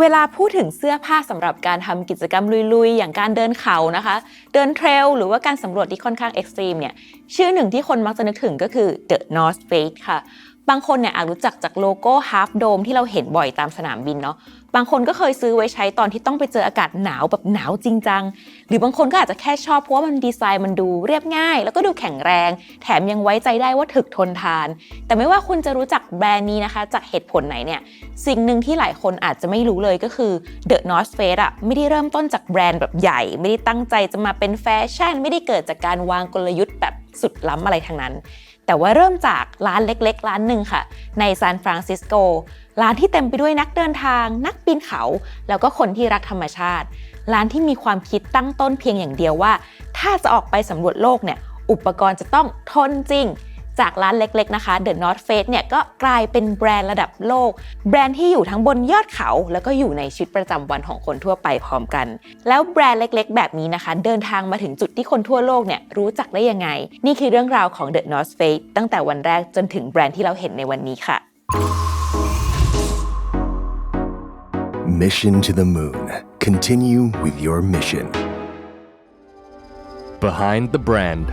เวลาพูดถึงเสื้อผ้าสำหรับการทำกิจกรรมลุยๆ อย่างการเดินเขานะคะ เดินเทรลหรือว่าการสำรวจที่ค่อนข้างเอ็กซ์ตรีมเนี่ย ชื่อหนึ่งที่คนมักจะนึกถึงก็คือ The North Face ค่ะ บางคนเนี่ยอาจรู้จักจากโลโก้ Half Dome ที่เราเห็นบ่อยตามสนามบินเนาะ บางคนก็เคยซื้อไว้ใช้ตอนที่ต้องไปเจออากาศหนาวแบบหนาวจริงจัง หรือบางคนก็อาจจะแค่ชอบเพราะว่ามันดีไซน์มันดูเรียบง่าย แล้วก็ดูแข็งแรง แถมยังไว้ใจได้ว่าถึกทนทาน แต่ไม่ว่าคุณจะรู้จักแบรนด์นี้นะคะ จากเหตุผลไหนเนี่ย สิ่งหนึ่งที่หลายคนอาจจะไม่รู้เลยก็คือ The North Face อะไม่ได้เริ่มต้นจากแบรนด์แบบใหญ่ ไม่ได้ตั้งใจจะมาเป็นแฟชั่น ไม่ได้เกิดจากการวางกลยุทธ์แบบสุดล้ำอะไรทั้งนั้น แต่ว่าเริ่มจากร้านเล็ก ๆ ร้านหนึ่งค่ะ ในซานฟรานซิสโก ร้านที่เต็มไปด้วยนักเดินทาง นักปีนเขา แล้วก็คนที่รักธรรมชาติ ร้านที่มีความคิดตั้งต้นเพียงอย่างเดียวว่า ถ้าจะออกไปสำรวจโลกเนี่ยอุปกรณ์จะต้องทนจริง จากร้านเล็กๆนะคะ The North Face เนี่ยก็กลายเป็นแบรนด์ระดับโลก แบรนด์ที่อยู่ทั้งบนยอดเขา แล้วก็อยู่ในชีวิตประจำวันของคนทั่วไปพร้อมกัน แล้วแบรนด์เล็กๆ แบบนี้นะคะ เดินทางมาถึงจุดที่คนทั่วโลกเนี่ยรู้จักได้ยังไง นี่คือเรื่องราวของ The North Face ตั้งแต่วันแรกจนถึงแบรนด์ที่เราเห็นในวันนี้ค่ะ Mission to the Moon. Continue with your mission. Behind the brand.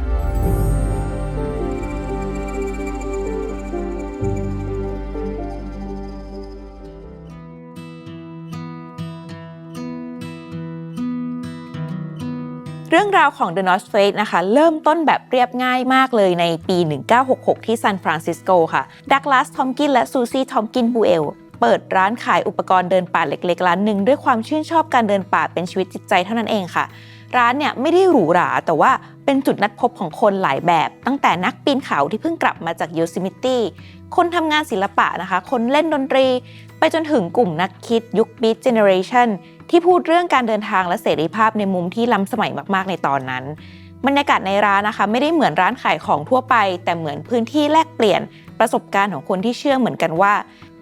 เรื่องราวของ The North Face นะคะ เริ่มต้นแบบเรียบง่ายมากเลยในปี 1966 ที่ซานฟรานซิสโกค่ะ ดักลาส ทอมกิน และซูซี่ ทอมกินบูเอล เปิดร้านขายอุปกรณ์เดินป่าเล็กๆ ร้านหนึ่งด้วยความชื่นชอบการเดินป่าเป็นชีวิตจิตใจเท่านั้นเองค่ะ ร้านเนี่ยไม่ได้หรูหราแต่ว่าเป็นจุดนัดพบของคนหลายแบบ ตั้งแต่นักปีนเขาที่เพิ่งกลับมาจาก Yosemite คนทำงานศิลปะนะคะ คนเล่นดนตรี ไปจนถึงกลุ่มนักคิดยุค Beat Generation ที่พูดเรื่องการเดินทางและเสรีภาพในมุมที่ล้ำสมัยมากๆในตอนนั้น บรรยากาศในร้านนะคะ ไม่ได้เหมือนร้านขายของทั่วไป แต่เหมือนพื้นที่แลกเปลี่ยนประสบการณ์ของคนที่เชื่อเหมือนกันว่า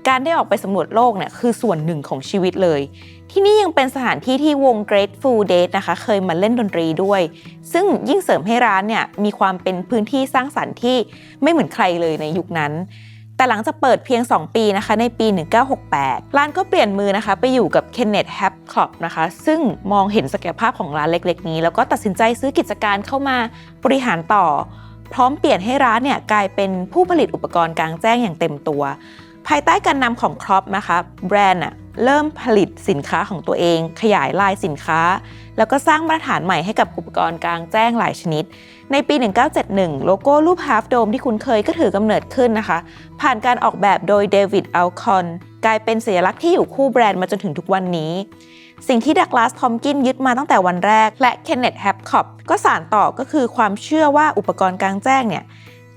การได้ออกไปสำรวจโลกเนี่ยคือส่วนหนึ่งของชีวิตเลย ที่นี่ยังเป็นสถานที่ที่วง Grateful Dead นะคะ เคยมาเล่นดนตรีด้วย ซึ่งยิ่งเสริมให้ร้านเนี่ยมีความเป็นพื้นที่สร้างสรรค์ที่ไม่เหมือนใครเลยในยุคนั้น แต่หลังจากเปิดเพียง 2 ปีนะคะในปี 1968 ร้านก็เปลี่ยนมือนะคะ ไปอยู่กับ Kenneth h a p c l o p นะคะ ซึ่งมองเห็นศักยภาพของร้านเล็ก ๆ นี้ แล้วก็ตัดสินใจซื้อกิจการเข้ามาบริหารต่อ พร้อมเปลี่ยนให้ร้านเนี่ยกลายเป็นผู้ผลิตอุปกรณ์กลางแจ้งอย่างเต็มตัว ภายใต้การนำของครอปนะคะแบรนด์เริ่มผลิตสินค้าของตัวเอง ขยายลายสินค้า แล้วก็สร้างมาตรฐานใหม่ให้กับอุปกรณ์กลางแจ้งหลายชนิด ในปี 1971 โลโก้รูป Half Dome ที่คุ้นเคยก็ถือกำเนิดขึ้นนะคะ ผ่านการออกแบบโดยเดวิดอัลคอนกลายเป็นสัญลักษณ์ที่อยู่คู่แบรนด์มาจนถึงทุกวันนี้สิ่งที่ดักลาสทอมกินยึดมาตั้งแต่วันแรก และเคนเนตแฮปคอปก็สานต่อก็คือความเชื่อว่าอุปกรณ์กลางแจ้งเนี่ย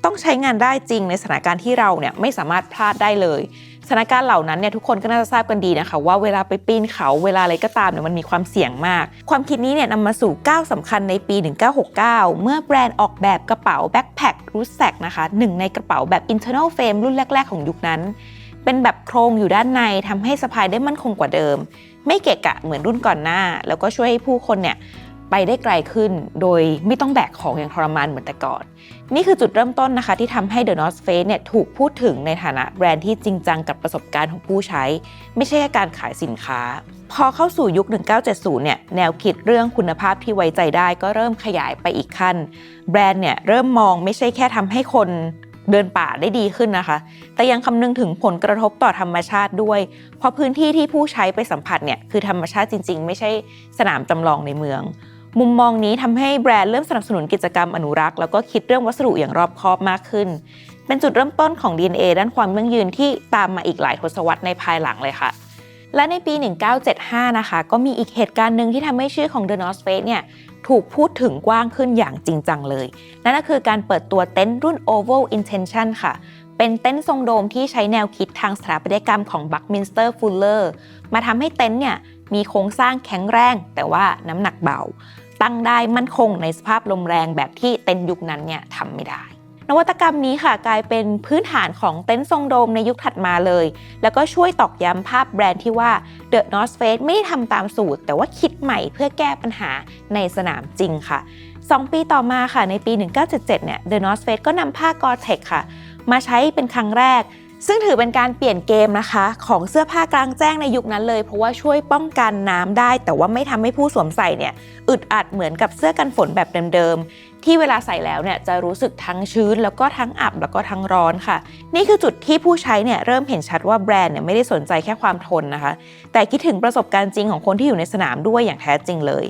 ต้องใช้งานได้จริงในสถานการณ์ที่เราเนี่ยไม่สามารถพลาดได้เลยสถานการณ์เหล่านั้นเนี่ยทุกคนก็น่าจะทราบกันดีนะคะว่าเวลาไปปีนเขาเวลาอะไรก็ตามเนี่ยมันมีความเสี่ยงมาก ความคิดนี้เนี่ยนำมาสู่ก้าวสำคัญในปี 1969 เมื่อแบรนด์ออกแบบกระเป๋าแบ็คแพครูแซกนะคะหนึ่งในกระเป๋าแบบ internal frame รุ่นแรก ๆ ของยุคนั้น เป็นแบบโครงอยู่ด้านในทำให้สะพายได้มั่นคงกว่าเดิม ไม่เกะกะเหมือนรุ่นก่อนหน้า แล้วก็ช่วยให้ผู้คนเนี่ยไปได้ไกลขึ้นโดยไม่ต้องแบกของอย่างทรมานเหมือนแต่ก่อน นี่คือจุดเริ่มต้นนะคะที่ทำให้ The North Face เนี่ยถูกพูดถึงในฐานะแบรนด์ที่จริงจังกับประสบการณ์ของผู้ใช้ ไม่ใช่แค่การขายสินค้า พอเข้าสู่ยุค 1970 เนี่ยแนวคิดเรื่องคุณภาพที่ไว้ใจได้ก็เริ่มขยายไปอีกขั้น แบรนด์เนี่ยเริ่มมองไม่ใช่แค่ทำให้คนเดินป่าได้ดีขึ้นนะคะ แต่ยังคำนึงถึงผลกระทบต่อธรรมชาติด้วย เพราะพื้นที่ที่ผู้ใช้ไปสัมผัสเนี่ยคือธรรมชาติจริง ๆ ไม่ใช่สนามจำลองในเมือง มุมมองนี้ทำให้แบรนด์เริ่มสนับสนุนกิจกรรมอนุรักษ์แล้วก็คิดเรื่องวัสดุอย่างรอบคอบมากขึ้น เป็นจุดเริ่มต้นของ DNA ด้านความยั่งยืนที่ตามมาอีกหลายทศวรรษในภายหลังเลยค่ะ และในปี 1975 นะคะ ก็มีอีกเหตุการณ์หนึ่งที่ทำให้ชื่อของ The North Face เนี่ยถูกพูดถึงกว้างขึ้นอย่างจริงจังเลย นั่นก็คือการเปิดตัวเต็นท์รุ่น Oval Intention ค่ะ เป็นเต็นท์ทรงโดมที่ใช้แนวคิดทางสถาปัตยกรรมของ Buckminster Fuller มาทำให้เต็นท์เนี่ย มีโครงสร้างแข็งแรง แต่ว่าน้ำหนักเบา ตั้งได้มั่นคงในสภาพลมแรงแบบที่เต็นยุคนั้นเนี่ยทำไม่ได้นวัตกรรมนี้ค่ะกลายเป็นพื้นฐานของเต็นท์ทรงโดมในยุคถัดมาเลย แล้วก็ช่วยตอกย้ำภาพแบรนด์ที่ว่า The North Face ไม่ได้ทำตามสูตร แต่ว่าคิดใหม่เพื่อแก้ปัญหาในสนามจริงค่ะ 2 ปีต่อมาค่ะในปี 1977 เนี่ย The North Face ก็นำผ้ากอเทคค่ะ มาใช้เป็นครั้งแรก ซึ่งถือเป็นการเปลี่ยนเกมนะคะ ของเสื้อผ้ากลางแจ้งในยุคนั้นเลย เพราะว่าช่วยป้องกันน้ำได้ แต่ว่าไม่ทำให้ผู้สวมใส่เนี่ยอึดอัดเหมือนกับเสื้อกันฝนแบบเดิม ที่เวลาใส่แล้วเนี่ยจะรู้สึกทั้งชื้น แล้วก็ทั้งอับแล้วก็ทั้งร้อนค่ะ นี่คือจุดที่ผู้ใช้เนี่ยเริ่มเห็นชัดว่าแบรนด์เนี่ยไม่ได้สนใจแค่ความทนนะคะ แต่คิดถึงประสบการณ์จริงของคนที่อยู่ในสนามด้วยอย่างแท้จริงเลย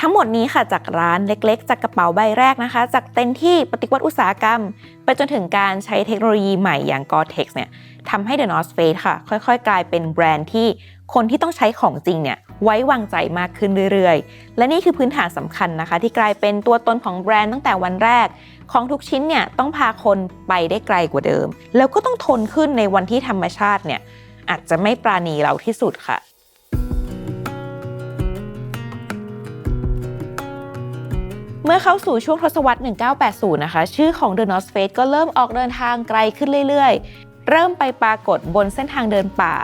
ทั้งหมดนี้ค่ะจากร้านเล็กๆ จากกระเป๋าใบแรกนะคะ จากเต็นที่ปฏิวัติอุตสาหกรรม ไปจนถึงการใช้เทคโนโลยีใหม่อย่าง Gore-Tex เนี่ยทำให้ The North Face ค่ะ ค่อยๆ กลายเป็นแบรนด์ที่ คนที่ต้องใช้ของจริงเนี่ยไว้วางใจมากขึ้นเรื่อยๆ และนี่คือพื้นฐานสำคัญนะคะ ที่กลายเป็นตัวตนของแบรนด์ตั้งแต่วันแรก ของทุกชิ้นเนี่ยต้องพาคนไปได้ไกลกว่าเดิม แล้วก็ต้องทนขึ้นในวันที่ธรรมชาติเนี่ยอาจจะไม่ปราณีเราที่สุดค่ะเมื่อเข้าสู่ช่วงทศวรรษ 1980 นะคะ ชื่อของ The North Face ก็เริ่มออกเดินทางไกลขึ้นเรื่อยๆ เริ่มไปปรากฏบนเส้นทางเดินป่า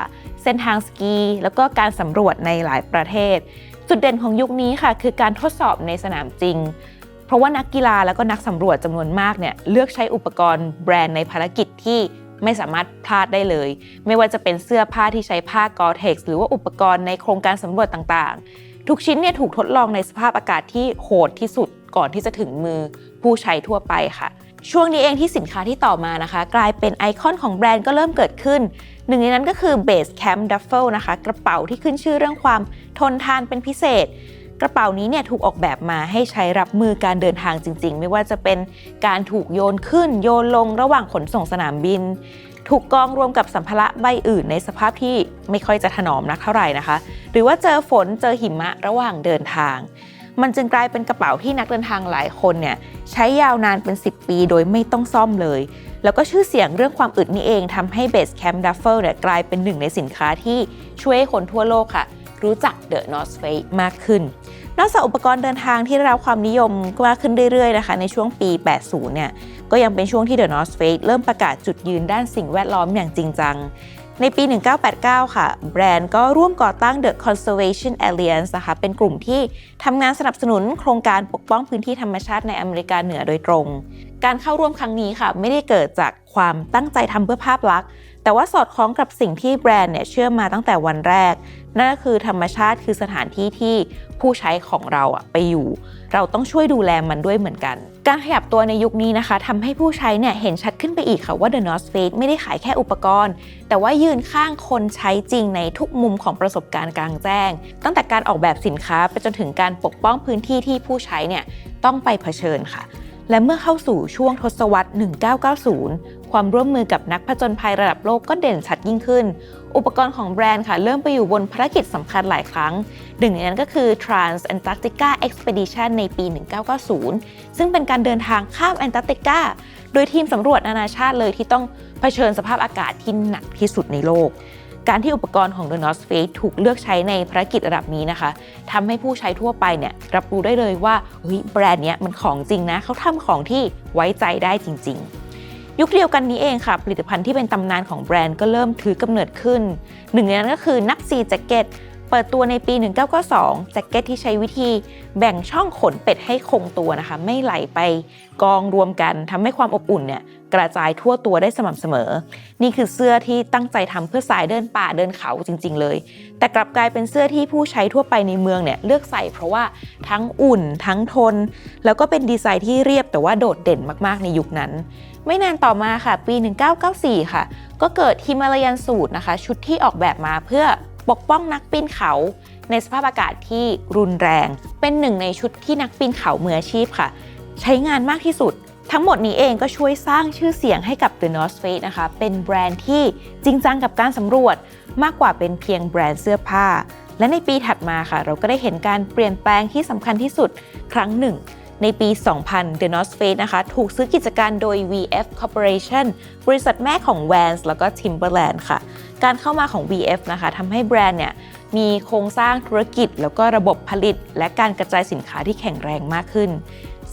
เส้นทางสกี แล้วก็การสำรวจในหลายประเทศ จุดเด่นของยุคนี้ค่ะ คือการทดสอบในสนามจริง เพราะว่านักกีฬาแล้วก็นักสำรวจจำนวนมากเนี่ยเลือกใช้อุปกรณ์แบรนด์ในภารกิจที่ไม่สามารถพลาดได้เลย ไม่ว่าจะเป็นเสื้อผ้าที่ใช้ผ้ากอเท็กซ์หรือว่าอุปกรณ์ในโครงการสำรวจต่างๆ ทุกชิ้นเนี่ยถูกทดลองในสภาพอากาศที่โหดที่สุดก่อนที่จะถึงมือผู้ใช้ทั่วไปค่ะ ช่วงนี้เองที่สินค้าที่ต่อมานะคะ กลายเป็นไอคอนของแบรนด์ก็เริ่มเกิดขึ้น หนึ่งในนั้นก็คือ Base Camp Duffel นะคะ กระเป๋าที่ขึ้นชื่อเรื่องความทนทานเป็นพิเศษ กระเป๋านี้เนี่ยถูกออกแบบมาให้ใช้รับมือการเดินทางจริง ๆ ไม่ว่าจะเป็นการถูกโยนขึ้นโยนลงระหว่างขนส่งสนามบิน ถูกกองรวมกับสัมภาระใบอื่นในสภาพที่ไม่ค่อยจะถนอมนักเท่าไหร่นะคะ หรือว่าเจอฝนเจอหิมะระหว่างเดินทาง มันจึงกลายเป็นกระเป๋าที่นักเดินทางหลายคนเนี่ยใช้ยาวนานเป็น 10 ปีโดยไม่ต้องซ่อมเลย แล้วก็ชื่อเสียงเรื่องความอึดนี่เองทำให้ Base Camp Duffel เนี่ยกลายเป็นหนึ่งในสินค้าที่ช่วยให้คนทั่วโลกค่ะ รู้จัก The North Face มากขึ้น นอกจากอุปกรณ์เดินทางที่ได้รับความนิยมมากขึ้นเรื่อยๆนะคะในช่วงปี 80 เนี่ยก็ยังเป็นช่วงที่ The North Face เริ่มประกาศจุดยืนด้านสิ่งแวดล้อมอย่างจริงจัง ในปี 1989 ค่ะ แบรนด์ก็ร่วมก่อตั้ง The Conservation Alliance นะคะ เป็นกลุ่มที่ทำงานสนับสนุนโครงการปกป้องพื้นที่ธรรมชาติในอเมริกาเหนือโดยตรง การเข้าร่วมครั้งนี้ค่ะ ไม่ได้เกิดจากความตั้งใจทำเพื่อภาพลักษณ์ แต่ว่าสอดคล้องกับสิ่งที่แบรนด์เนี่ยเชื่อมาตั้งแต่วันแรก นั่นก็คือธรรมชาติคือสถานที่ที่ผู้ใช้ของเราอะไปอยู่ เราต้องช่วยดูแลมันด้วยเหมือนกัน การขยับตัวในยุคนี้นะคะทำให้ผู้ใช้เนี่ยเห็นชัดขึ้นไปอีกค่ะว่า The North Face ไม่ได้ขายแค่อุปกรณ์ แต่ว่ายืนข้างคนใช้จริงในทุกมุมของประสบการณ์กลางแจ้ง ตั้งแต่การออกแบบสินค้าไปจนถึงการปกป้องพื้นที่ที่ผู้ใช้เนี่ยต้องไปเผชิญค่ะ และเมื่อเข้าสู่ช่วงทศวรรษ 1990 ความร่วมมือกับนักผจญภัยระดับโลกก็เด่นชัดยิ่งขึ้น อุปกรณ์ของแบรนด์ค่ะ เริ่มไปอยู่บนภารกิจสำคัญหลายครั้ง หนึ่งในนั้นก็คือ Trans Antarctica Expedition ในปี 1990 ซึ่งเป็นการเดินทางข้ามแอนตาร์กติกา โดยทีมสำรวจนานาชาติเลยที่ต้องเผชิญสภาพอากาศที่หนักที่สุดในโลก การที่อุปกรณ์ของ The North Face ถูกเลือกใช้ในภารกิจระดับนี้นะคะทำให้ผู้ใช้ทั่วไปเนี่ยรับรู้ได้เลยว่าเฮ้ยแบรนด์เนี้ยมันของจริงนะเขาทำของที่ไว้ใจได้จริง ๆยุคเดียวกันนี้เองค่ะ ผลิตภัณฑ์ที่เป็นตำนานของแบรนด์ก็เริ่มถือกำเนิดขึ้น หนึ่งในนั้นก็คือนักซีแจ็คเก็ต เปิดตัวในปี 1992 แจ็คเก็ตที่ใช้วิธีแบ่งช่องขนเป็ดให้คงตัวนะคะ ไม่ไหลไปกองรวมกันทำให้ความอบอุ่นเนี่ย กระจายทั่วตัวได้สม่ำเสมอ นี่คือเสื้อที่ตั้งใจทำเพื่อสายเดินป่าเดินเขาจริง ๆ เลย แต่กลับกลายเป็นเสื้อที่ผู้ใช้ทั่วไปในเมืองเนี่ยเลือกใส่เพราะว่าทั้งอุ่นทั้งทน แล้วก็เป็นดีไซน์ที่เรียบแต่ว่าโดดเด่นมากๆในยุคนั้น ไม่นานต่อมาค่ะ ปี 1994 ค่ะ ก็เกิดฮิมาลายันสูตรนะคะ ชุดที่ออกแบบมาเพื่อปกป้องนักปีนเขาในสภาพอากาศที่รุนแรง เป็นหนึ่งในชุดที่นักปีนเขามืออาชีพค่ะ ใช้งานมากที่สุด ทั้งหมดนี้เองก็ช่วยสร้างชื่อเสียงให้กับ The North Face นะคะ เป็นแบรนด์ที่จริงจังกับการสำรวจมากกว่าเป็นเพียงแบรนด์เสื้อผ้า และในปีถัดมาค่ะ เราก็ได้เห็นการเปลี่ยนแปลงที่สำคัญที่สุดครั้งหนึ่ง ในปี 2000 The North Face นะคะ ถูกซื้อกิจการโดย VF Corporation บริษัทแม่ของ Vans แล้วก็ Timberland ค่ะ การเข้ามาของ VF นะคะทำให้แบรนด์เนี่ยมีโครงสร้างธุรกิจ แล้วก็ระบบผลิต และการกระจายสินค้าที่แข็งแรงมากขึ้น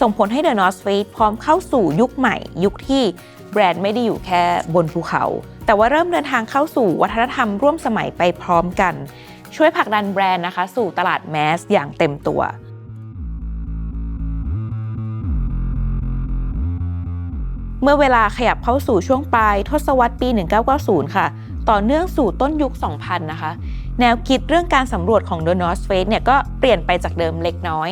ส่งผลให้ The North Face พร้อมเข้าสู่ยุคใหม่ ยุคที่แบรนด์ไม่ได้อยู่แค่บนภูเขา แต่ว่าเริ่มเดินทางเข้าสู่วัฒนธรรมร่วมสมัยไปพร้อมกัน ช่วยผลักดันแบรนด์นะคะ สู่ตลาดแมสอย่างเต็มตัวเมื่อเวลาขยับเข้าสู่ช่วงปลายทศวรรษปี 1990 ค่ะ ต่อเนื่องสู่ต้นยุค 2000 นะคะ แนวคิดเรื่องการสำรวจของ The North Face เนี่ยก็เปลี่ยนไปจากเดิมเล็กน้อย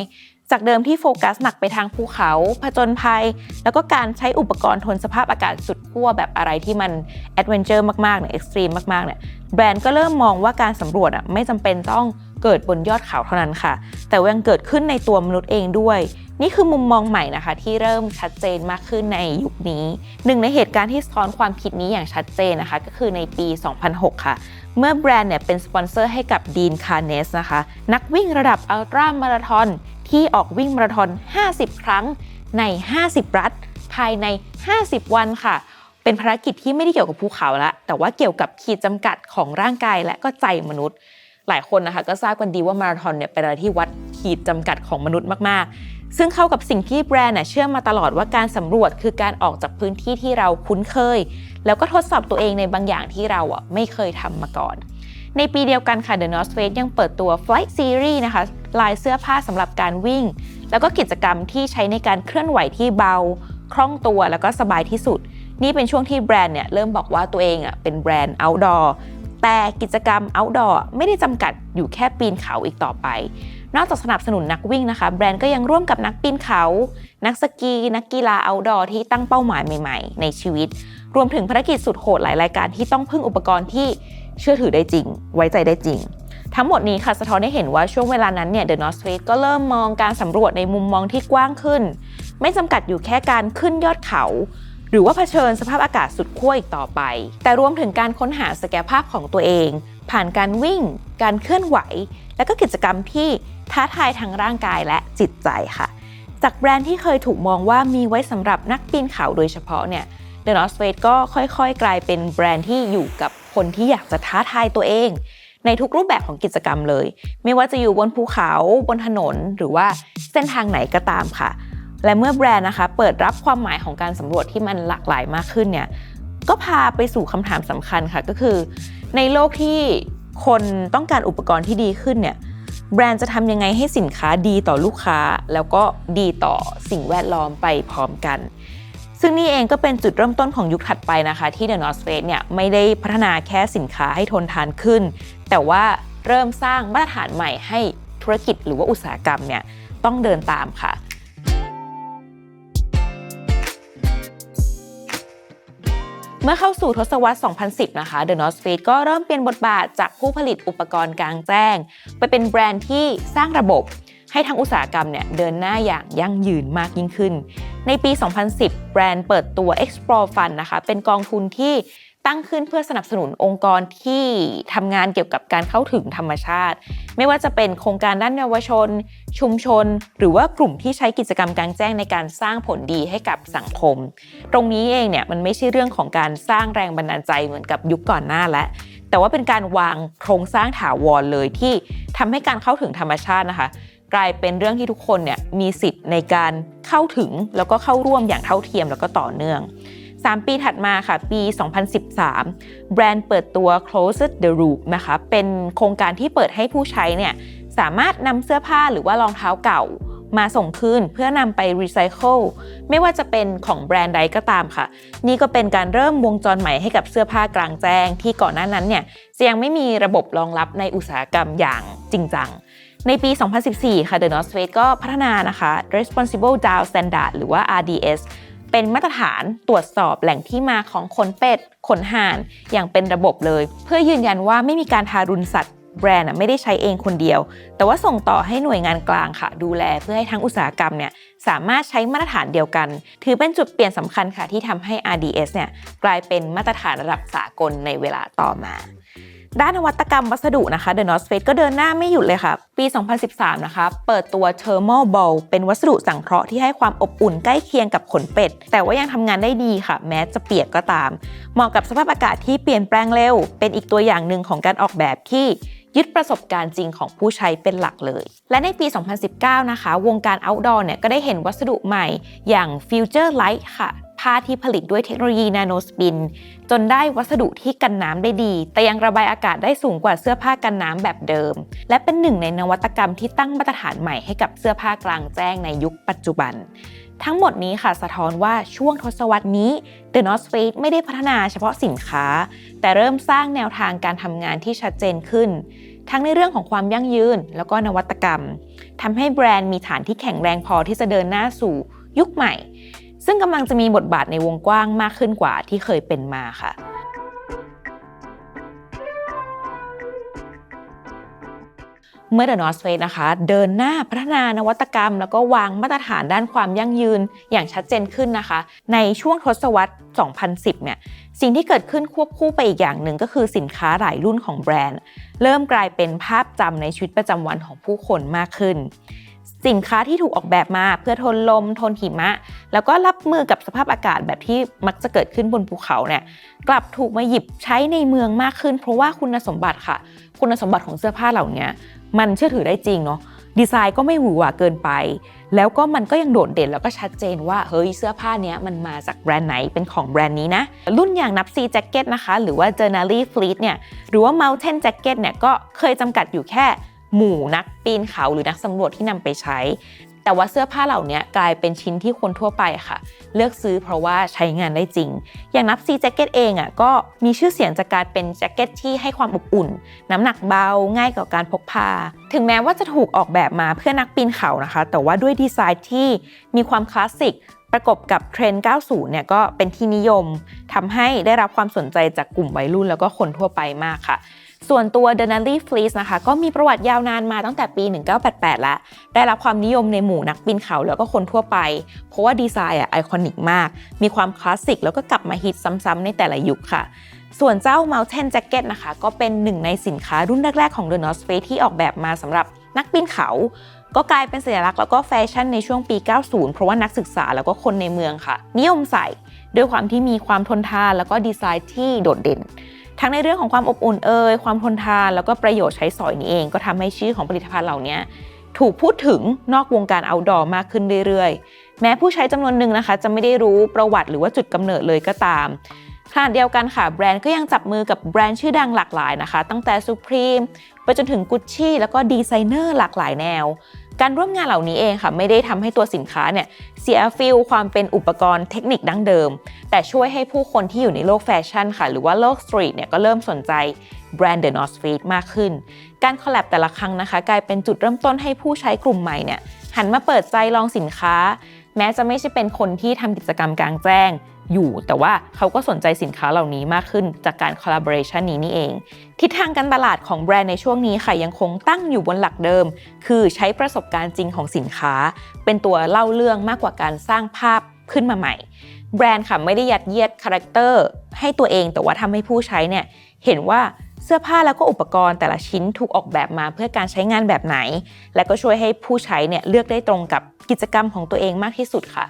จากเดิมที่โฟกัสหนักไปทางภูเขา ผจญภัย แล้วก็การใช้อุปกรณ์ทนสภาพอากาศสุดขั้วแบบอะไรที่มันแอดเวนเจอร์มากๆเนี่ยเอ็กซ์ตรีมมากๆเนี่ยแบรนด์ก็เริ่มมองว่าการสำรวจอะไม่จำเป็นต้องเกิดบนยอดเขาเท่านั้นค่ะ แต่ยังเกิดขึ้นในตัวมนุษย์เองด้วย นี่คือมุมมองใหม่นะคะ ที่เริ่มชัดเจนมากขึ้นในยุคนี้ หนึ่งในเหตุการณ์ที่สะท้อนความคิดนี้อย่างชัดเจนนะคะ ก็คือในปี 2006 ค่ะ เมื่อแบรนด์เนี่ยเป็นสปอนเซอร์ให้กับดีนคาร์เนสนะคะ นักวิ่งระดับอัลตร้ามาราธอน ที่ออกวิ่งมาราธอน 50 ครั้งใน 50 รัฐ ภายใน 50 วันค่ะ เป็นภารกิจที่ไม่ได้เกี่ยวกับภูเขาละแต่ว่าเกี่ยวกับขีดจำกัดของร่างกายและก็ใจมนุษย์ หลายคนนะคะก็ทราบกันดีว่ามาราธอนเนี่ยเป็นอะไรที่วัดขีดจำกัดของมนุษย์มากๆซึ่งเข้ากับสิ่งที่แบรนด์น่ะเชื่อมาตลอดว่าการสำรวจคือการออกจากพื้นที่ที่เราคุ้นเคย แล้วก็ทดสอบตัวเองในบางอย่างที่เราอะไม่เคยทำมาก่อน ในปีเดียวกันค่ะ The North Face ยังเปิดตัว Flight Series นะคะ ลายเสื้อผ้าสำหรับการวิ่ง แล้วก็กิจกรรมที่ใช้ในการเคลื่อนไหวที่เบา คล่องตัวแล้วก็สบายที่สุด นี่เป็นช่วงที่แบรนด์เนี่ยเริ่มบอกว่าตัวเองอะเป็นแบรนด์ outdoor แต่กิจกรรม outdoor ไม่ได้จำกัดอยู่แค่ปีนเขาอีกต่อไป นอกจากสนับสนุนนักวิ่งนะคะ แบรนด์ก็ยังร่วมกับนักปีนเขา นักสกี นักกีฬา outdoor ที่ตั้งเป้าหมายใหม่ ๆ ในชีวิต รวมถึงภารกิจสุดโหดหลายรายการที่ต้องพึ่งอุปกรณ์ที่ เชื่อถือได้จริง ไว้ใจได้จริง ทั้งหมดนี้ค่ะสะท้อนให้เห็นว่าช่วงเวลานั้นเนี่ย The North Face ก็เริ่มมองการสำรวจในมุมมองที่กว้างขึ้น ไม่จำกัดอยู่แค่การขึ้นยอดเขา หรือว่าเผชิญสภาพอากาศสุดขั้วอีกต่อไป แต่รวมถึงการค้นหาศักยภาพของตัวเอง ผ่านการวิ่ง การเคลื่อนไหว และก็กิจกรรมที่ท้าทายทั้งร่างกายและจิตใจค่ะ จากแบรนด์ที่เคยถูกมองว่ามีไว้สำหรับนักปีนเขาโดยเฉพาะเนี่ย The North Face ก็ค่อยๆ กลายเป็นแบรนด์ที่อยู่กับ คนที่อยากจะท้าทายตัวเอง ในทุกรูปแบบของกิจกรรมเลย ไม่ว่าจะอยู่บนภูเขาบนถนนหรือว่าเส้นทางไหนก็ตามค่ะ และเมื่อแบรนด์นะคะ เปิดรับความหมายของการสำรวจที่มันหลากหลายมากขึ้นเนี่ยก็พาไปสู่คำถามสำคัญค่ะก็คือ ในโลกที่คนต้องการอุปกรณ์ที่ดีขึ้นเนี่ยแบรนด์จะทำยังไงให้สินค้าดีต่อลูกค้า แล้วก็ดีต่อสิ่งแวดล้อมไปพร้อมกัน ซึ่งนี่เองก็เป็นจุดเริ่มต้นของยุคถัดไปนะคะ ที่ The North Face เนี่ยไม่ได้พัฒนาแค่สินค้าให้ทนทานขึ้น แต่ว่าเริ่มสร้างมาตรฐานใหม่ให้ธุรกิจหรือว่าอุตสาหกรรมเนี่ยต้องเดินตามค่ะเมื่อเข้าสู่ทศวรรษ 2010 นะคะ The North Face ก็เริ่มเปลี่ยนบทบาทจากผู้ผลิตอุปกรณ์กลางแจ้ง ไปเป็นแบรนด์ที่สร้างระบบ ให้ทั้งอุตสาหกรรมเนี่ยเดินหน้าอย่างยั่งยืนมากยิ่งขึ้น ในปี 2010 แบรนด์เปิดตัว Explore Fund นะคะเป็นกองทุนที่ตั้งขึ้นเพื่อสนับสนุนองค์กรที่ทำงานเกี่ยวกับการเข้าถึงธรรมชาติ ไม่ว่าจะเป็นโครงการด้านเยาวชน ชุมชน หรือว่ากลุ่มที่ใช้กิจกรรมกลางแจ้งในการสร้างผลดีให้กับสังคม ตรงนี้เองเนี่ยมันไม่ใช่เรื่องของการสร้างแรงบันดาลใจเหมือนกับยุคก่อนหน้าแล้วแต่ว่าเป็นการวางโครงสร้างถาวรเลยที่ทำให้การเข้าถึงธรรมชาตินะคะ กลายเป็นเรื่องที่ทุกคนเนี่ยมีสิทธิ์ในการเข้าถึงแล้วก็เข้าร่วมอย่างเท่าเทียมแล้วก็ต่อเนื่อง 3 ปีถัดมาค่ะ ปี 2013 แบรนด์เปิดตัว Closet the Loop นะคะ เป็นโครงการที่เปิดให้ผู้ใช้เนี่ยสามารถนำเสื้อผ้าหรือว่ารองเท้าเก่ามาส่งคืนเพื่อนำไปรีไซเคิลไม่ว่าจะเป็นของแบรนด์ใดก็ตามค่ะ นี่ก็เป็นการเริ่มวงจรใหม่ให้กับเสื้อผ้ากลางแจ้ง ที่ก่อนหน้านั้นเนี่ยยังไม่มีระบบรองรับในอุตสาหกรรมอย่างจริงจัง ในปี 2014 ค่ะ The North Face ก็พัฒนานะคะ Responsible Down Standard หรือว่า RDS เป็นมาตรฐานตรวจสอบแหล่งที่มาของขนเป็ดขนห่านอย่างเป็นระบบเลย เพื่อยืนยันว่าไม่มีการทารุณสัตว์แบรนด์ไม่ได้ใช้เองคนเดียว แต่ว่าส่งต่อให้หน่วยงานกลางค่ะ ดูแลเพื่อให้ทั้งอุตสาหกรรมเนี่ยสามารถใช้มาตรฐานเดียวกัน ถือเป็นจุดเปลี่ยนสำคัญค่ะที่ทำให้ RDS เนี่ยกลายเป็นมาตรฐานระดับสากลในเวลาต่อมา ด้านนวัตกรรมวัสดุนะคะ The North Face ก็เดินหน้าไม่หยุดเลยค่ะ ปี 2013 นะคะ เปิดตัว Thermal Ball เป็นวัสดุสังเคราะห์ที่ให้ความอบอุ่นใกล้เคียงกับขนเป็ด แต่ว่ายังทำงานได้ดีค่ะ แม้จะเปียกก็ตาม เหมาะกับสภาพอากาศที่เปลี่ยนแปลงเร็ว เป็นอีกตัวอย่างหนึ่งของการออกแบบที่ยึดประสบการณ์จริงของผู้ใช้เป็นหลักเลย และในปี 2019 นะคะ วงการ outdoor เนี่ยก็ได้เห็นวัสดุใหม่อย่าง Future Light ค่ะ ผ้าที่ผลิตด้วยเทคโนโลยีนาโนสปิน จนได้วัสดุที่กันน้ำได้ดี แต่ยังระบายอากาศได้สูงกว่าเสื้อผ้ากันน้ำแบบเดิม และเป็นหนึ่งในนวัตกรรมที่ตั้งมาตรฐานใหม่ให้กับเสื้อผ้ากลางแจ้งในยุคปัจจุบัน ทั้งหมดนี้ค่ะสะท้อนว่าช่วงทศวรรษนี้ The North Face ไม่ได้พัฒนาเฉพาะสินค้า แต่เริ่มสร้างแนวทางการทำงานที่ชัดเจนขึ้น ทั้งในเรื่องของความยั่งยืน แล้วก็นวัตกรรมทำให้แบรนด์มีฐานที่แข็งแรงพอที่จะเดินหน้าสู่ยุคใหม่ ซึ่งกำลังจะมีบทบาทในวงกว้างมากขึ้นกว่าที่เคยเป็นมาค่ะเมื่อ The North Face นะคะ เดินหน้าพัฒนานวัตกรรม แล้วก็วางมาตรฐานด้านความยั่งยืนอย่างชัดเจนขึ้นนะคะ ในช่วงทศวรรษ 2010 เนี่ย สิ่งที่เกิดขึ้นควบคู่ไปอีกอย่างหนึ่งก็คือสินค้าหลายรุ่นของแบรนด์ เริ่มกลายเป็นภาพจำในชีวิตประจำวันของผู้คนมากขึ้น สินค้าที่ถูกออกแบบมาเพื่อทนลม ทนหิมะ แล้วก็รับมือกับสภาพอากาศแบบที่มักจะเกิดขึ้นบนภูเขาเนี่ยกลับถูกมาหยิบใช้ในเมืองมากขึ้น เพราะว่าคุณสมบัติค่ะ คุณสมบัติของเสื้อผ้าเหล่านี้มันเชื่อถือได้จริงเนาะดีไซน์ก็ไม่หวือหวาเกินไป แล้วก็มันก็ยังโดดเด่นแล้วก็ชัดเจนว่าเฮ้ยเสื้อผ้าเนี้ยมันมาจากแบรนด์ไหนเป็นของแบรนด์นี้นะ รุ่นอย่างนับซีแจ็คเก็ตนะคะ หรือว่า Journey Fleet เนี่ยหรือว่า Mountain Jacket เนี่ยก็เคยจำกัดอยู่แค่ หมู่นักปีนเขาหรือนักสำรวจที่นำไปใช้ แต่ว่าเสื้อผ้าเหล่านี้กลายเป็นชิ้นที่คนทั่วไปค่ะ เลือกซื้อเพราะว่าใช้งานได้จริง อย่างนับซีแจ็คเก็ตเองอะก็มีชื่อเสียงจากการเป็นแจ็คเก็ตที่ให้ความอบอุ่น น้ำหนักเบาง่ายต่อการพกพา ถึงแม้ว่าจะถูกออกแบบมาเพื่อนักปีนเขานะคะ แต่ว่าด้วยดีไซน์ที่มีความคลาสสิกประกบกับเทรนด์ 90 เนี่ยก็เป็นที่นิยมทำให้ได้รับความสนใจจากกลุ่มวัยรุ่นแล้วก็คนทั่วไปมากค่ะ ส่วนตัว Denali Fleece นะคะ ก็มีประวัติยาวนานมาตั้งแต่ปี 1988 แล้ว ได้รับความนิยมในหมู่นักปีนเขาแล้วก็คนทั่วไป เพราะว่าดีไซน์อะไอคอนิกมาก มีความคลาสสิกแล้วก็กลับมาฮิตซ้ำๆในแต่ละยุคค่ะส่วนเจ้า Mountain Jacket นะคะ ก็เป็นหนึ่งในสินค้ารุ่นแรก ๆ ของ The North Face ที่ออกแบบมาสำหรับนักปีนเขา ก็กลายเป็นสัญลักษณ์แล้วก็แฟชั่นในช่วงปี 90 เพราะว่านักศึกษาแล้วก็คนในเมืองค่ะ นิยมใส่ด้วยความที่มีความทนทานแล้วก็ดีไซน์ที่โดดเด่น ทั้งในเรื่องของความอบอุ่นเอ่ยความทนทานแล้วก็ประโยชน์ใช้สอยนี้เอง ก็ทำให้ชื่อของผลิตภัณฑ์เหล่านี้ถูกพูดถึงนอกวงการเอาดอมากขึ้นเรื่อยๆ แม้ผู้ใช้จำนวนหนึ่งนะคะ จะไม่ได้รู้ประวัติหรือว่าจุดกำเนิดเลยก็ตามขณะเดียวกันค่ะ แบรนด์ก็ยังจับมือกับแบรนด์ชื่อดังหลากหลายนะคะ ตั้งแต่ Supreme ไปจนถึง Gucci แล้วก็ดีไซเนอร์หลากหลายแนว การร่วมงานเหล่านี้เองค่ะไม่ได้ทำให้ตัวสินค้าเนี่ยเสียฟิลความเป็นอุปกรณ์เทคนิคดั้งเดิม แต่ช่วยให้ผู้คนที่อยู่ในโลกแฟชั่นค่ะ หรือว่าโลกสตรีทเนี่ยก็เริ่มสนใจแบรนด์ The North Face มากขึ้น การคอลแลบแต่ละครั้งนะคะ กลายเป็นจุดเริ่มต้นให้ผู้ใช้กลุ่มใหม่เนี่ยหันมาเปิดใจลองสินค้า แม้จะไม่ใช่เป็นคนที่ทำกิจกรรมกลางแจ้ง อยู่ แต่ว่าเขาก็สนใจสินค้าเหล่านี้มากขึ้นจากการคอลลาบอร์เรชันนี้นี่เอง ทิศทางการตลาดของแบรนด์ในช่วงนี้ค่ะยังคงตั้งอยู่บนหลักเดิม คือใช้ประสบการณ์จริงของสินค้า เป็นตัวเล่าเรื่องมากกว่าการสร้างภาพขึ้นมาใหม่ แบรนด์ค่ะไม่ได้ยัดเยียดคาแรคเตอร์ให้ตัวเองแต่ว่าทำให้ผู้ใช้เนี่ยเห็นว่าเสื้อผ้าแล้วก็อุปกรณ์แต่ละชิ้นถูกออกแบบมาเพื่อการใช้งานแบบไหน และก็ช่วยให้ผู้ใช้เนี่ยเลือกได้ตรงกับกิจกรรมของตัวเองมากที่สุดค่ะ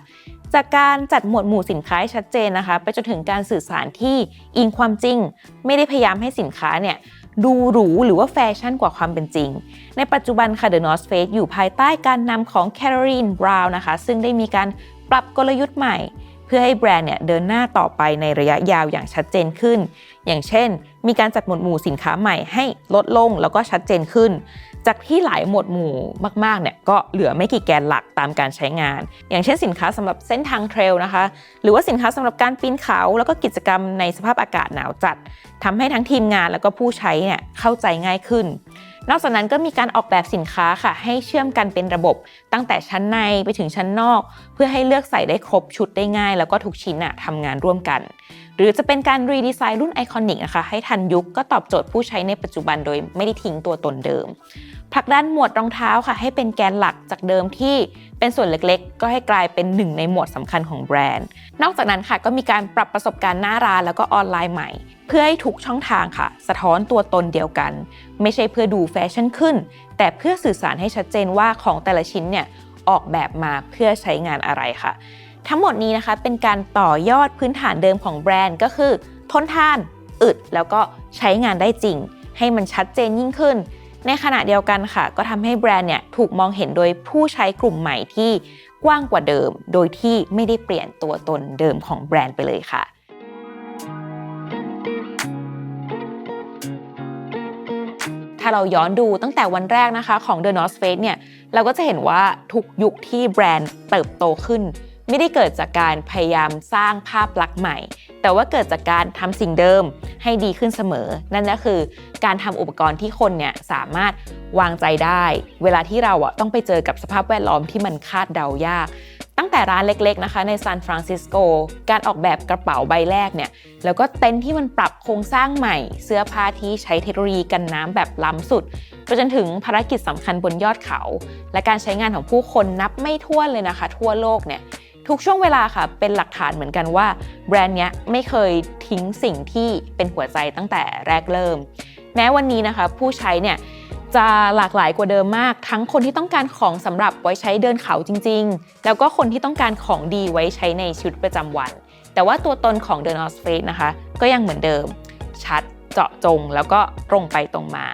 จากการจัดหมวดหมู่สินค้าให้ชัดเจนนะคะ ไปจนถึงการสื่อสารที่อิงความจริง ไม่ได้พยายามให้สินค้าเนี่ยดูหรูหรือว่าแฟชั่นกว่าความเป็นจริง ในปัจจุบันค่ะ The North Face อยู่ภายใต้การนำของ Caroline Brown นะคะ ซึ่งได้มีการปรับกลยุทธ์ใหม่ เพื่อให้แบรนด์เนี่ยเดินหน้าต่อไปในระยะยาวอย่างชัดเจนขึ้น อย่างเช่น มีการจัดหมวดหมู่สินค้าใหม่ให้ลดลงแล้วก็ชัดเจนขึ้น จากที่หลายหมวดหมู่มากๆเนี่ยก็เหลือไม่กี่แกนหลักตามการใช้งาน อย่างเช่นสินค้าสำหรับเส้นทางเทรลนะคะ หรือว่าสินค้าสำหรับการปีนเขาแล้วก็กิจกรรมในสภาพอากาศหนาวจัดทำให้ทั้งทีมงานแล้วก็ผู้ใช้เนี่ยเข้าใจง่ายขึ้น นอกจากนั้นก็มีการออกแบบสินค้าค่ะ ให้เชื่อมกันเป็นระบบตั้งแต่ชั้นในไปถึงชั้นนอก เพื่อให้เลือกใส่ได้ครบชุดได้ง่าย แล้วก็ทุกชิ้นอะทำงานร่วมกันหรือจะเป็นการรีดีไซน์รุ่นไอคอนิกนะคะให้ทันยุคก็ตอบโจทย์ผู้ใช้ในปัจจุบันโดยไม่ได้ทิ้งตัวตนเดิม ผลักดันหมวดรองเท้าค่ะ ให้เป็นแกนหลักจากเดิมที่เป็นส่วนเล็กๆ ก็ให้กลายเป็นหนึ่งในหมวดสำคัญของแบรนด์ นอกจากนั้นค่ะก็มีการปรับประสบการณ์หน้าร้านแล้วก็ออนไลน์ใหม่ เพื่อให้ทุกช่องทางค่ะ สะท้อนตัวตนเดียวกัน ไม่ใช่เพื่อดูแฟชั่นขึ้น แต่เพื่อสื่อสารให้ชัดเจนว่าของแต่ละชิ้นเนี่ยออกแบบมาเพื่อใช้งานอะไรค่ะ ทั้งหมดนี้นะคะเป็นการต่อยอดพื้นฐานเดิมของแบรนด์ก็คือ ทนทาน อึดแล้วก็ใช้งานได้จริง ให้มันชัดเจนยิ่งขึ้น ในขณะเดียวกันค่ะ ก็ทำให้แบรนด์เนี่ยถูกมองเห็นโดยผู้ใช้กลุ่มใหม่ที่กว้างกว่าเดิม โดยที่ไม่ได้เปลี่ยนตัวตนเดิมของแบรนด์ไปเลยค่ะถ้าเราย้อนดูตั้งแต่วันแรกนะคะของ The North Face เนี่ยเราก็จะเห็นว่าทุกยุคที่แบรนด์เติบโตขึ้น ไม่ได้เกิดจากการพยายามสร้างภาพลักษณ์ใหม่ แต่ว่าเกิดจากการทำสิ่งเดิมให้ดีขึ้นเสมอ นั่นก็คือการทำอุปกรณ์ที่คนเนี่ยสามารถวางใจได้ เวลาที่เราอะต้องไปเจอกับสภาพแวดล้อมที่มันคาดเดายาก ตั้งแต่ร้านเล็กๆนะคะในซานฟรานซิสโก การออกแบบกระเป๋าใบแรกเนี่ย แล้วก็เต็นท์ที่มันปรับโครงสร้างใหม่ เสื้อผ้าที่ใช้เทคโนโลยีกันน้ำแบบล้ำสุดไปจนถึงภารกิจสำคัญบนยอดเขา และการใช้งานของผู้คนนับไม่ถ้วนเลยนะคะ ทั่วโลกเนี่ย ทุกช่วงเวลาค่ะ เป็นหลักฐานเหมือนกันว่า แบรนด์เนี้ยไม่เคยทิ้งสิ่งที่เป็นหัวใจตั้งแต่แรกเริ่ม แม้วันนี้นะคะ ผู้ใช้เนี่ยจะหลากหลายกว่าเดิมมาก ทั้งคนที่ต้องการของสำหรับไว้ใช้เดินเขาจริง ๆ แล้วก็คนที่ต้องการของดีไว้ใช้ในชีวิตประจำวัน แต่ว่าตัวตนของ The North Face นะคะ ก็ยังเหมือนเดิม ชัดเจาะจงแล้วก็ตรงไปตรงมา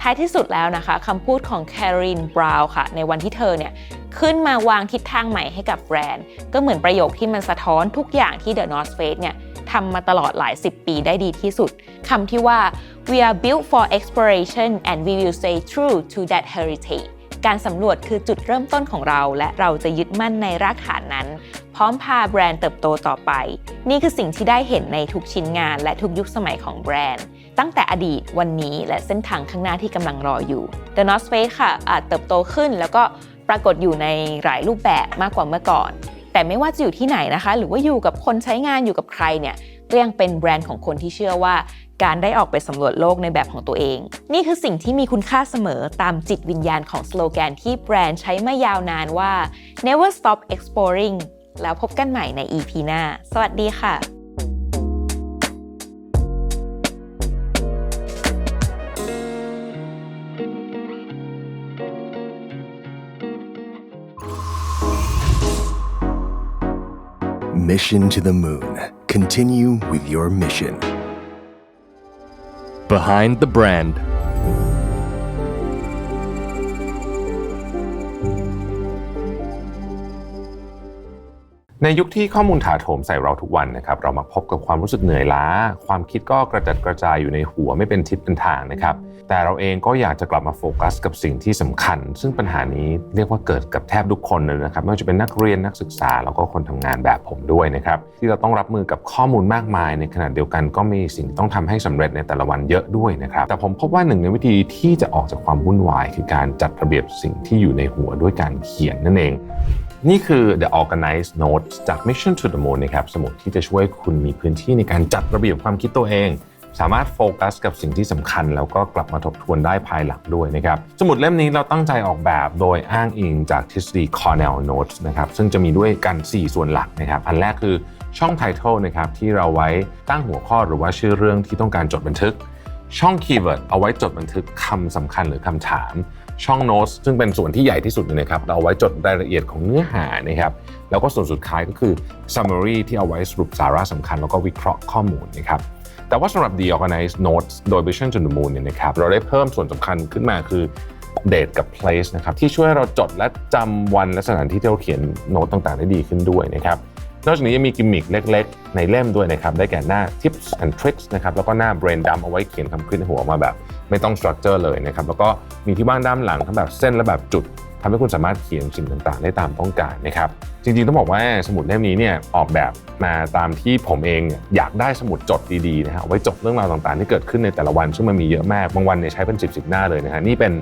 ท้ายที่สุดแล้วนะคะคำพูดของ Karen Brown ค่ะ ในวันที่เธอเนี่ย ขึ้นมาวางทิศทางใหม่ให้กับแบรนด์ ก็เหมือนประโยคที่มันสะท้อนทุกอย่างที่ The North Face เนี่ยทำมาตลอดหลาย 10 ปีได้ดีที่สุดคำที่ว่า we are built for exploration and we will stay true to that heritage การสำรวจคือจุดเริ่มต้นของเรา และเราจะยึดมั่นในรากฐานนั้น พร้อมพาแบรนด์เติบโตต่อไป นี่คือสิ่งที่ได้เห็นในทุกชิ้นงานและทุกยุคสมัยของแบรนด์ ตั้งแต่อดีตวันนี้และเส้นทางข้างหน้าที่กำลังรออยู่ The North Face ค่ะอาจเติบโตขึ้นแล้วก็ ปรากฏอยู่ในหลายรูปแบบมากกว่าเมื่อก่อน แต่ไม่ว่าจะอยู่ที่ไหนนะคะ หรือว่าอยู่กับคนใช้งานอยู่กับใครเนี่ยก็ยังเป็นแบรนด์ของคนที่เชื่อว่า การได้ออกไปสำรวจโลกในแบบของตัวเอง นี่คือสิ่งที่มีคุณค่าเสมอตามจิตวิญญาณของสโลแกนที่แบรนด์ใช้มายาวนานว่า never stop exploring แล้วพบกันใหม่ใน EP หน้า สวัสดีค่ะ Mission to the moon. Continue with your mission. Behind the brand. ในยุคที่ข้อมูลถาโถมใส่เราทุกวันนะครับ เรามาพบกับความรู้สึกเหนื่อยล้า ความคิดก็กระจัดกระจายอยู่ในหัวไม่เป็นทิศเป็นทางนะครับ แต่เราเองก็อยากจะกลับมาโฟกัสกับสิ่งที่สำคัญ ซึ่งปัญหานี้เรียกว่าเกิดกับแทบทุกคนเลยนะครับไม่ว่าจะเป็นนักเรียนนักศึกษาแล้วก็คนทำงานแบบผมด้วยนะครับที่เราต้องรับมือกับข้อมูลมากมาย ในขณะเดียวกันก็มีสิ่งที่ต้องทำให้สำเร็จในแต่ละวันเยอะด้วยนะครับแต่ผมพบว่าหนึ่งในวิธีที่จะออกจากความวุ่นวาย คือการจัดระเบียบสิ่งที่อยู่ในหัวด้วยการเขียนนั่นเองนี่คือ The Organized Notes จาก Mission to the Moon นะครับ สมุดที่จะช่วยคุณมีพื้นที่ในการจัดระเบียบความคิดตัวเอง สามารถโฟกัสกับสิ่งที่สำคัญ แล้วก็กลับมาทบทวนได้ภายหลังด้วยนะครับสมุดเล่มนี้เราตั้งใจออกแบบโดยอ้างอิงจากทฤษฎี Cornell Notes นะครับซึ่งจะมีด้วยกัน 4 ส่วนหลักนะครับอันแรกคือช่อง Title นะครับที่เราไว้ตั้งหัวข้อหรือว่าชื่อเรื่องที่ต้องการจดบันทึก ช่อง Keyword เอาไว้จดบันทึกคำสำคัญหรือคำถาม ช่อง Notes ซึ่งเป็นส่วนที่ใหญ่ที่สุดเลยนะครับเราเอาไว้จดรายละเอียดของเนื้อหานะครับแล้วก็ส่วนสุดท้ายก็คือ Summary ที่เอาไว้สรุปสาระสำคัญ แล้วก็วิเคราะห์ข้อมูลนะครับ แต่ว่าสำหรับ The Organized Notes โดย Vision to the Moon เนี่ยนะครับเราได้เพิ่มส่วนสำคัญขึ้นมาคือ Date กับ Place นะครับที่ช่วยเราจดและจำวันและสถานที่ที่เราเขียนโน้ตต่างๆ ได้ดีขึ้นด้วยนะครับนอกจากนี้ยังมีกิมมิคเล็กๆ ในเล่มด้วยนะครับ ได้แก่หน้า tips and tricks นะครับ แล้วก็หน้า brain dump เอาไว้เขียนคำขึ้นหัวมาแบบ ไม่ต้อง structure เลยนะครับ แล้วก็มีที่ว่างด้านหลังทั้งแบบเส้นและแบบจุด ทำให้คุณสามารถเขียนสิ่งต่างๆ ได้ตามต้องการนะครับ จริงๆต้องบอกว่าสมุดเล่มนี้เนี่ยออกแบบมาตามที่ผมเองอยากได้สมุดจดดีๆนะฮะไว้จดเรื่องราวต่างๆ ที่เกิดขึ้นในแต่ละวันซึ่งมันมีเยอะมากบางวันเนี่ยใช้เป็น10บสหน้าเลยนะฮะนี่เป็น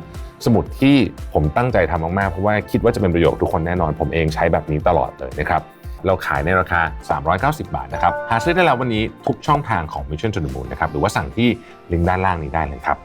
สมุดที่ผมตั้งใจทำมากๆเพราะว่าคิดว่าจะเป็นประโยชน์ทุกคนแน่นอน ผมเองใช้แบบนี้ตลอดเลยนะครับเราขายในราคา 390 บาทนะครับหาซื้อได้แล้ววันนี้ทุกช่องทางของ Mission to the Moon นะครับหรือว่าสั่งที่ลิงก์ด้านล่างนี้ได้เลยครับ